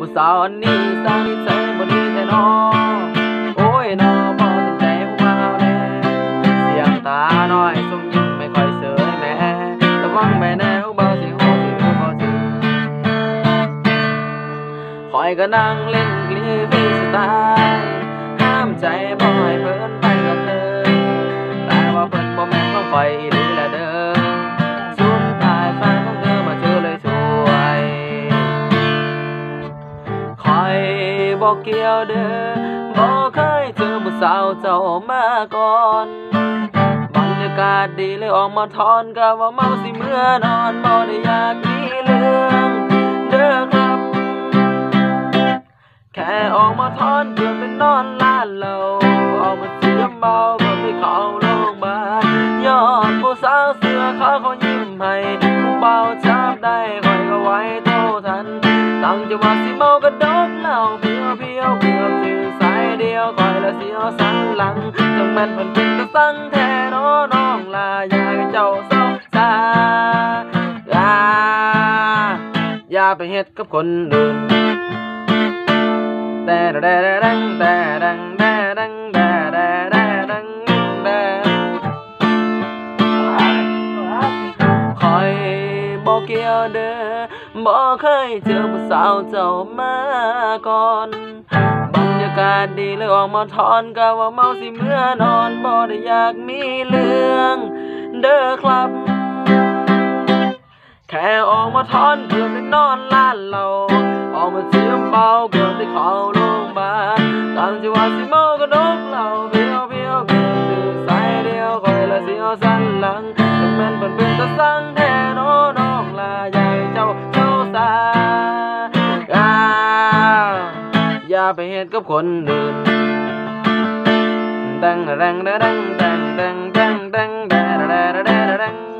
ผู้สาวอันนี้สร้างนิสัยบ่ดีแท้นอโอ้ยนอบ่สนใจผู้มาแน่เสียงตาน้อยสมยิ้มไม่ค่อยเสยแม่ระวังแม่แน่ผู้บ่าวสิหูสิฮู้บ่สิคอยก็นั่งเล่นกลีฟ คอยบ่เกี่ยวเด้อบ่เคยเจอผู้สาวเจ้ามาก่อนบรรยากาศดีเลยออกมาทอนก็ว่าเมาสิเมื่อนอนบ่ได้อยากมีเรื่องเด้อครับ แค่ออกมาทอนเกือบเป็นนอนล้านเราออกมาเสียเมาเกือบไปเข้าโรงพยาบาลยอดผู้สาวเสื้อขาวเขายิ้มให้ผู้เบาจับได้ ตั้งจะว่าสิเมากระดกเหล่าเพียวเพียวเพียวถึงสายเดียวคอยละเสียวสังหลังจังแม่นเพิ่นเป็นตะสังแท้น้อน้องลาอยากให้เจ้าเศร้าซาลาอย่าไปเฮ็ดกับคนอื่นแต่แต่แต่แต่ เกี่ยวเด้อบอกเคยเจอผู้สาวเจ้ามาก่อนบรรยากาศดีเลยออกมาทอนก็ว่าเมาสิเมื่อนอนบ่ได้อยากมีเรื่องเด้อครับแค่ออกมาทอนเกือบได้นอนล้านเราออกมาเสียมเบาเกือบได้เข้าโรงพยาบาลตั้งจังหวะสิเมาก็นกเหล่าเพียวเพียวเกือบถือสายเดียวคอยละเสียวสันหลังจังแม่นเพิ่นเป็นตาสั่งแท้น้อน องลาใหญ่เจ้าเจ้าสาอ่าอย่าไปเฮ็ดกับคนอื่นดังดังดังดังดังดังดังดังดัง